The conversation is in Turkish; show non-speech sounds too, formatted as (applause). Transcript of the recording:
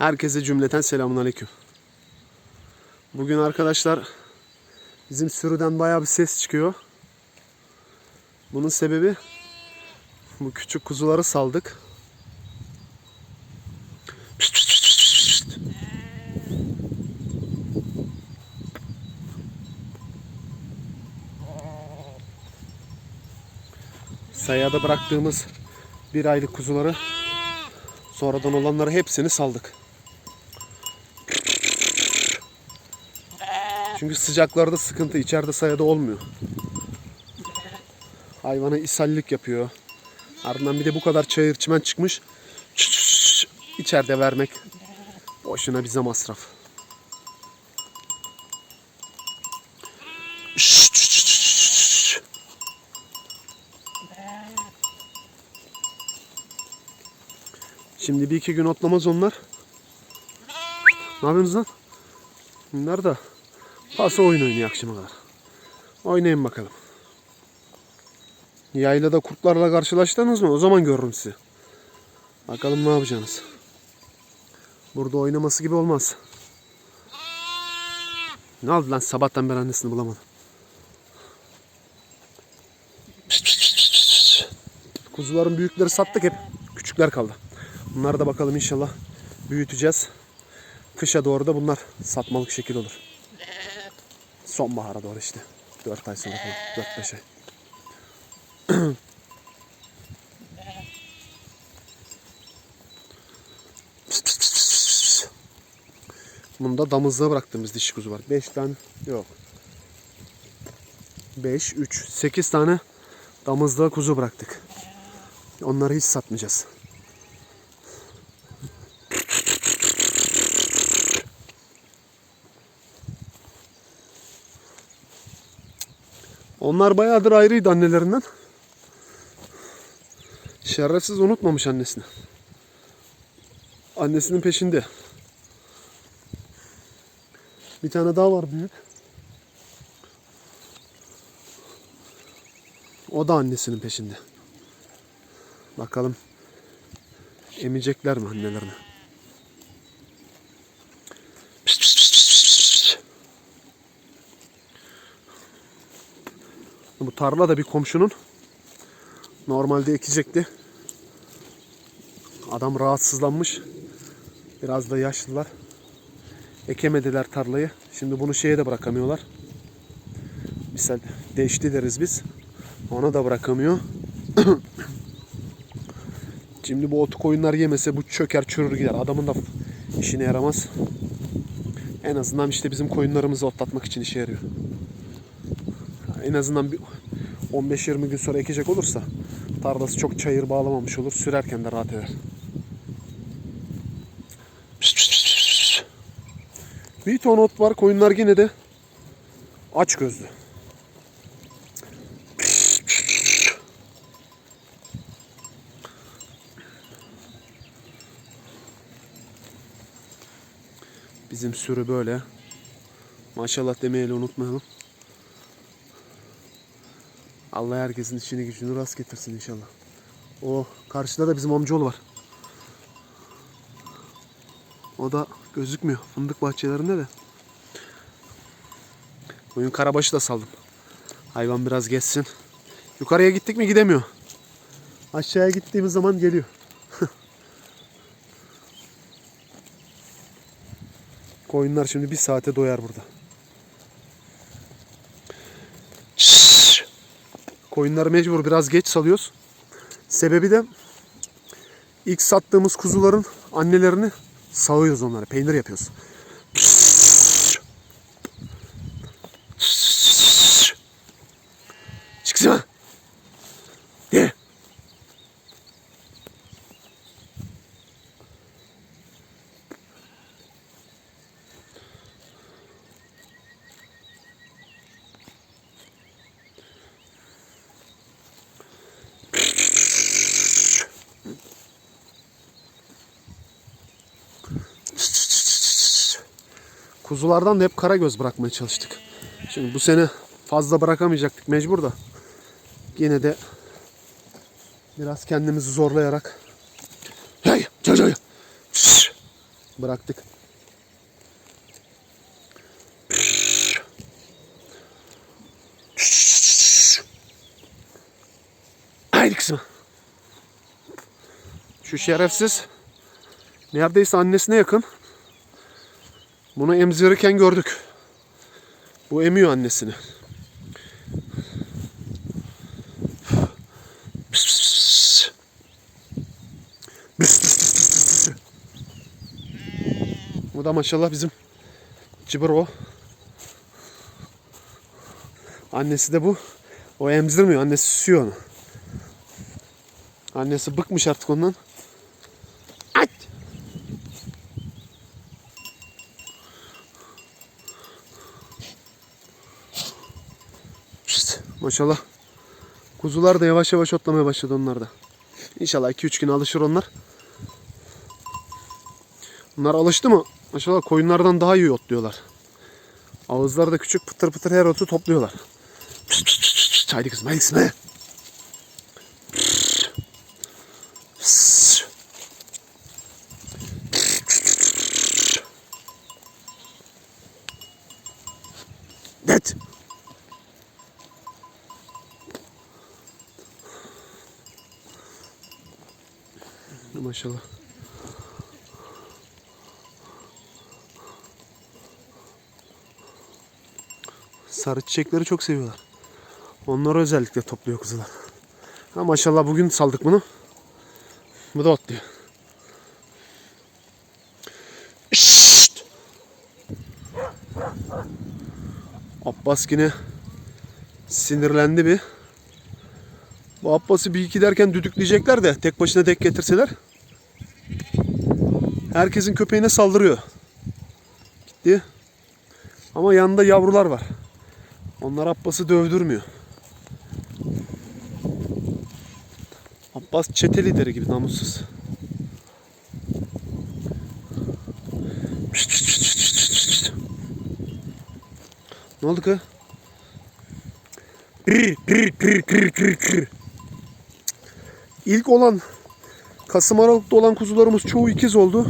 Herkese cümleten selamun aleyküm. Bugün arkadaşlar bizim sürüden bayağı bir ses çıkıyor. Bunun sebebi bu küçük kuzuları saldık. Sayada bıraktığımız bir aylık kuzuları sonradan olanları hepsini saldık. Çünkü sıcaklarda sıkıntı içeride sayada olmuyor. Hayvana ishallik yapıyor. Ardından bir de bu kadar çayır çimen çıkmış. içeride vermek boşuna bize masraf. Şimdi bir iki gün otlamaz onlar. Ne yapıyorsunuz lan? Bunlar da pası oyun oynuyor akşama kadar. Oynayın bakalım. Yaylada kurtlarla karşılaştınız mı? O zaman görürüm sizi. Bakalım ne yapacaksınız. Burada oynaması gibi olmaz. Ne oldu lan sabahtan beri annesini bulamadım. Kuzuların büyükleri sattık hep. Küçükler kaldı. Bunları da bakalım inşallah büyüteceğiz. Kışa doğru da bunlar satmalık şekil olur. Sonbahara doğru işte. 4 ay sonra falan. 4-5 ay. Bunda damızlığa bıraktığımız dişi kuzu var. 5 tane yok. 5, 3, 8 tane damızlığa kuzu bıraktık. Onları hiç satmayacağız. Onlar bayağıdır ayrıydı annelerinden. Şerefsiz unutmamış annesini. Annesinin peşinde. Bir tane daha var büyük. O da annesinin peşinde. Bakalım emecekler mi annelerine? Pişt, pişt, pişt, pişt, pişt. Bu tarla da bir komşunun. Normalde ekecekti. Adam rahatsızlanmış. Biraz da yaşlılar. Ekemediler tarlayı. Şimdi bunu şeye de bırakamıyorlar. Misal değişti deriz biz. Ona da bırakamıyor. (coughs) Şimdi bu otu koyunlar yemese bu çöker çürür gider. Adamın da işine yaramaz. En azından işte bizim koyunlarımızı otlatmak için işe yarıyor. En azından bir 15-20 gün sonra ekecek olursa tarlası çok çayır bağlamamış olur. Sürerken de rahat eder. Bir ton ot var. Koyunlar yine de aç gözlü. Bizim sürü böyle. Maşallah demeyelim unutmayalım. Allah herkesin işini gücünü rast getirsin inşallah. O karşıda da bizim amcaoğlu var. O da gözükmüyor. Fındık bahçelerinde de. Bugün karabaşı da saldım. Hayvan biraz geçsin. Yukarıya gittik mi gidemiyor. Aşağıya gittiğimiz zaman geliyor. (laughs) Koyunlar şimdi bir saate doyar burada. Koyunları mecbur biraz geç salıyoruz. Sebebi de ilk sattığımız kuzuların annelerini sağıyoruz onları. Peynir yapıyoruz. Çıksana. De. Kuzulardan da hep karagöz bırakmaya çalıştık. Şimdi bu sene fazla bırakamayacaktık mecbur da. Yine de biraz kendimizi zorlayarak. Hey, gel. Şşş! Bıraktık. Haydi kızım. Şu şerefsiz neredeyse annesine yakın. Bunu emzirirken gördük. Bu emiyor annesini. Bu da maşallah bizim cıbır Annesi de bu. O emzirmiyor. Annesi süsüyor onu. Annesi bıkmış artık ondan. Maşallah. Kuzular da yavaş yavaş otlamaya başladı onlar da. İnşallah 2-3 gün alışır onlar. Bunlar alıştı mı? Maşallah koyunlardan daha iyi otluyorlar. Ağızları da küçük pıtır pıtır her otu topluyorlar. Pişt, pişt, pişt, pişt. Haydi kızım haydi kızım. haydi. Maşallah. Sarı çiçekleri çok seviyorlar. Onları özellikle topluyor kuzular. Ha maşallah bugün saldık bunu. Bu da otluyor. Şşt! Abbas yine sinirlendi bir. Bu Abbas'ı bir iki derken düdükleyecekler de tek başına tek getirseler. Herkesin köpeğine saldırıyor. Gitti. Ama yanında yavrular var. Onlar Abbas'ı dövdürmüyor. Abbas çete lideri gibi namussuz. Pişt, pişt, pişt, pişt, pişt, pişt. Ne oldu ki? Kır, kır, kır, kır, kır, kır. İlk olan Kasım Aralık'ta olan kuzularımız çoğu ikiz oldu.